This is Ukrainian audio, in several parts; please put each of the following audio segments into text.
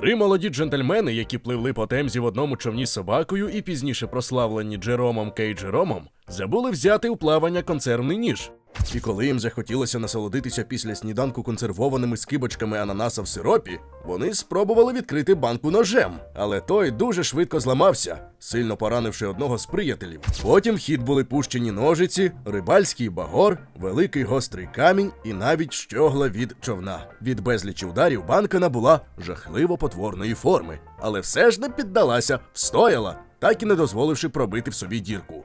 Три молоді джентльмени, які пливли по темзі в одному човні з собакою і пізніше прославлені Джеромом Кей Джеромом, забули взяти у плавання консервний ніж. І коли їм захотілося насолодитися після сніданку консервованими скибочками ананаса в сиропі, вони спробували відкрити банку ножем, але той дуже швидко зламався, сильно поранивши одного з приятелів. Потім в хід були пущені ножиці, рибальський багор, великий гострий камінь і навіть щогла від човна. Від безлічі ударів банка набула жахливо потворної форми, але все ж не піддалася, встояла, так і не дозволивши пробити в собі дірку.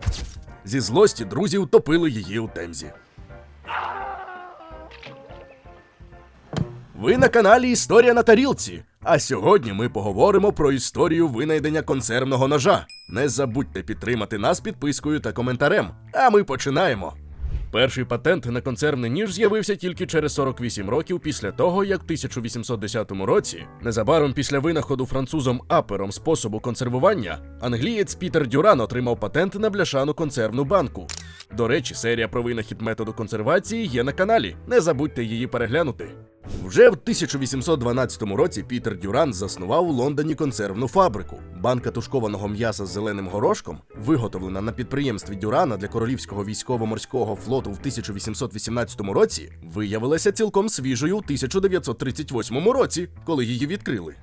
Зі злості друзі утопили її у темзі. Ви на каналі Історія на тарілці. А сьогодні ми поговоримо про історію винайдення консервного ножа. Не забудьте підтримати нас підпискою та коментарем. А ми починаємо. Перший патент на консервний ніж з'явився тільки через 48 років після того, як в 1810 році, незабаром після винаходу французом Апером способу консервування, англієць Пітер Дюран отримав патент на бляшану консервну банку. До речі, серія про винахід методу консервації є на каналі. Не забудьте її переглянути. Вже в 1812 році Пітер Дюран заснував у Лондоні консервну фабрику. Банка тушкованого м'яса з зеленим горошком, виготовлена на підприємстві Дюрана для Королівського військово-морського флоту в 1818 році, виявилася цілком свіжою у 1938 році, коли її відкрили.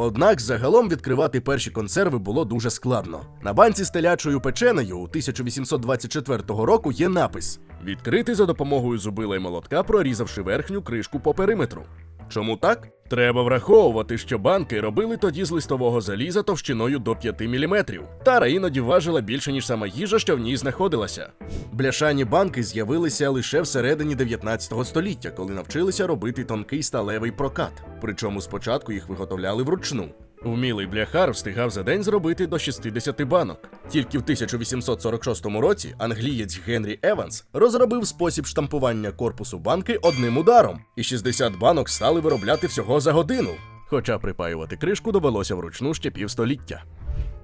Однак загалом відкривати перші консерви було дуже складно. На банці з телячою печенею у 1824 року є напис: відкрити за допомогою зубила й молотка, прорізавши верхню кришку по периметру. Чому так? Треба враховувати, що банки робили тоді з листового заліза товщиною до 5 мм. Тара іноді важила більше, ніж сама їжа, що в ній знаходилася. Бляшані банки з'явилися лише всередині 19 століття, коли навчилися робити тонкий сталевий прокат. Причому спочатку їх виготовляли вручну. Вмілий бляхар встигав за день зробити до 60 банок. Тільки в 1846 році англієць Генрі Еванс розробив спосіб штампування корпусу банки одним ударом, і 60 банок стали виробляти всього за годину. Хоча припаювати кришку довелося вручну ще півстоліття.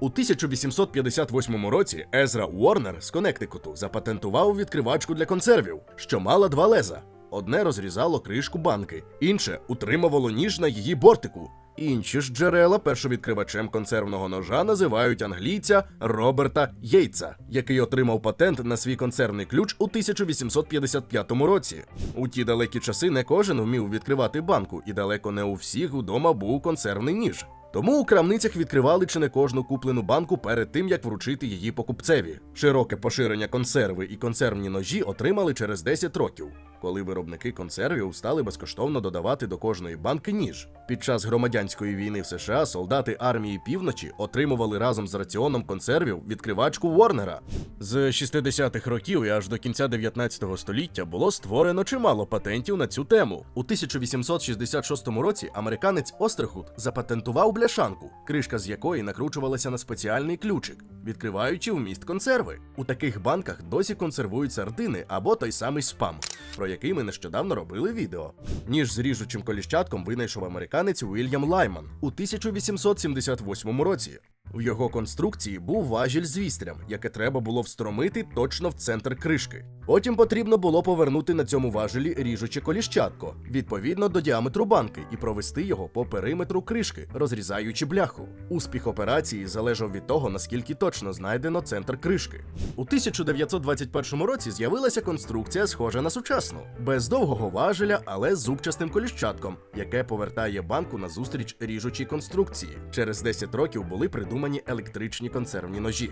У 1858 році Езра Уорнер з Коннектикуту запатентував відкривачку для консервів, що мала два леза. Одне розрізало кришку банки, інше утримувало ніж на її бортику. Інші ж джерела першовідкривачем консервного ножа називають англійця Роберта Єйца, який отримав патент на свій консервний ключ у 1855 році. У ті далекі часи не кожен вмів відкривати банку, і далеко не у всіх удома був консервний ніж. Тому у крамницях відкривали чи не кожну куплену банку перед тим, як вручити її покупцеві. Широке поширення консерви і консервні ножі отримали через 10 років, коли виробники консервів стали безкоштовно додавати до кожної банки ніж. Під час громадянської війни в США солдати армії півночі отримували разом з раціоном консервів відкривачку Ворнера. З 60-х років і аж до кінця 19 століття було створено чимало патентів на цю тему. У 1866 році американець Остерхут запатентував бляшанку, кришка з якої накручувалася на спеціальний ключик, відкриваючи вміст консерви. У таких банках досі консервують сардини або той самий спам, про який ми нещодавно робили відео. Ніж з ріжучим коліщатком винайшов американець Уільям Лайман у 1878 році. В його конструкції був важіль з вістрям, яке треба було встромити точно в центр кришки. Потім потрібно було повернути на цьому важелі ріжуче коліщатко відповідно до діаметру банки і провести його по периметру кришки, розрізаючи бляху. Успіх операції залежав від того, наскільки точно знайдено центр кришки. У 1921 році з'явилася конструкція, схожа на сучасну, без довгого важеля, але з зубчастим коліщатком, яке повертає банку назустріч ріжучій конструкції. Через 10 років були придумані електричні консервні ножі.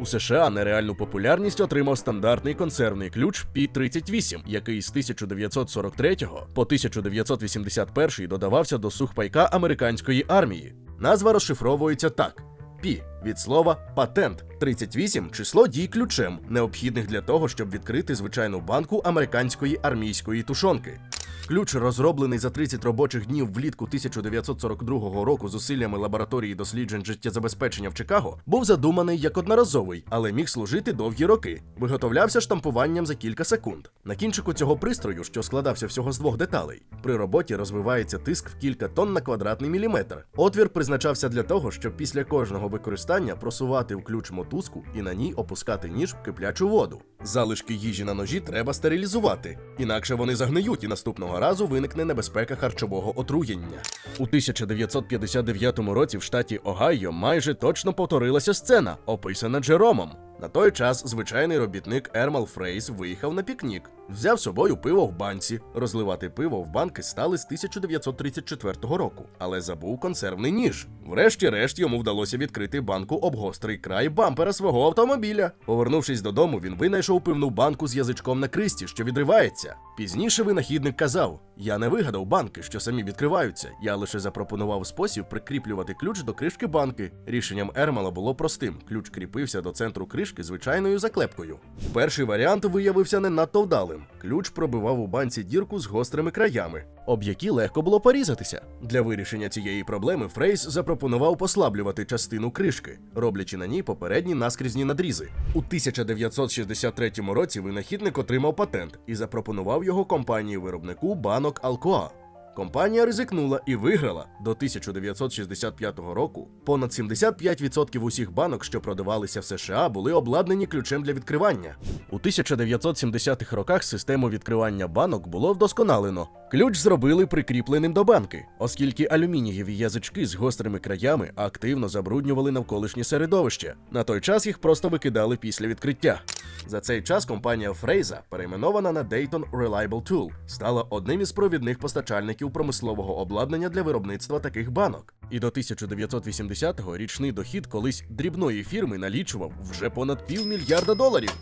У США нереальну популярність отримав стандартний консервний ключ P38, який з 1943 по 1981 додавався до сухпайка американської армії. Назва розшифровується так: Пі від слова патент 38 число дій ключем, необхідних для того, щоб відкрити звичайну банку американської армійської тушонки. Ключ, розроблений за 30 робочих днів влітку 1942 року зусиллями лабораторії досліджень життєзабезпечення в Чикаго, був задуманий як одноразовий, але міг служити довгі роки. Виготовлявся штампуванням за кілька секунд. На кінчику цього пристрою, що складався всього з двох деталей, при роботі розвивається тиск в кілька тонн на квадратний міліметр. Отвір призначався для того, щоб після кожного використання просувати в ключ мотузку і на ній опускати ніж в киплячу воду. Залишки їжі на ножі треба стерилізувати, інакше вони загниють і наступного наступного разу виникне небезпека харчового отруєння. У 1959 році в штаті Огайо майже точно повторилася сцена, описана Джеромом. На той час звичайний робітник Ермал Фрейс виїхав на пікнік, взяв з собою пиво в банці. Розливати пиво в банки стали з 1934 року, але забув консервний ніж. Врешті-решт йому вдалося відкрити банку об гострий край бампера свого автомобіля. Повернувшись додому, він винайшов пивну банку з язичком на кристі, що відривається. Пізніше винахідник казав: Я не вигадав банки, що самі відкриваються. Я лише запропонував спосіб прикріплювати ключ до кришки банки. Рішенням Ермала було простим: ключ кріпився до центру кришки звичайною заклепкою. Перший варіант виявився не надто вдалим. Ключ пробивав у банці дірку з гострими краями, об які легко було порізатися. Для вирішення цієї проблеми Фрейс запропонував послаблювати частину кришки, роблячи на ній попередні наскрізні надрізи. У 1963 році винахідник отримав патент і запропонував його компанії-виробнику банок Алкоа. Компанія ризикнула і виграла до 1965 року. Понад 75% усіх банок, що продавалися в США, були обладнані ключем для відкривання. У 1970-х роках систему відкривання банок було вдосконалено. Ключ зробили прикріпленим до банки, оскільки алюмінієві язички з гострими краями активно забруднювали навколишнє середовище. На той час їх просто викидали після відкриття. За цей час компанія Фрейза, перейменована на Dayton Reliable Tool, стала одним із провідних постачальників промислового обладнання для виробництва таких банок. І до 1980-го річний дохід колись дрібної фірми налічував вже понад півмільярда доларів.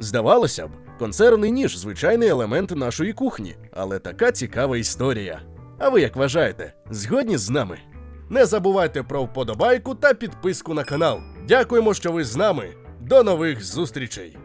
Здавалося б, консервний ніж звичайний елемент нашої кухні, але така цікава історія. А ви як вважаєте, згодні з нами? Не забувайте про вподобайку та підписку на канал. Дякуємо, що ви з нами. До нових зустрічей!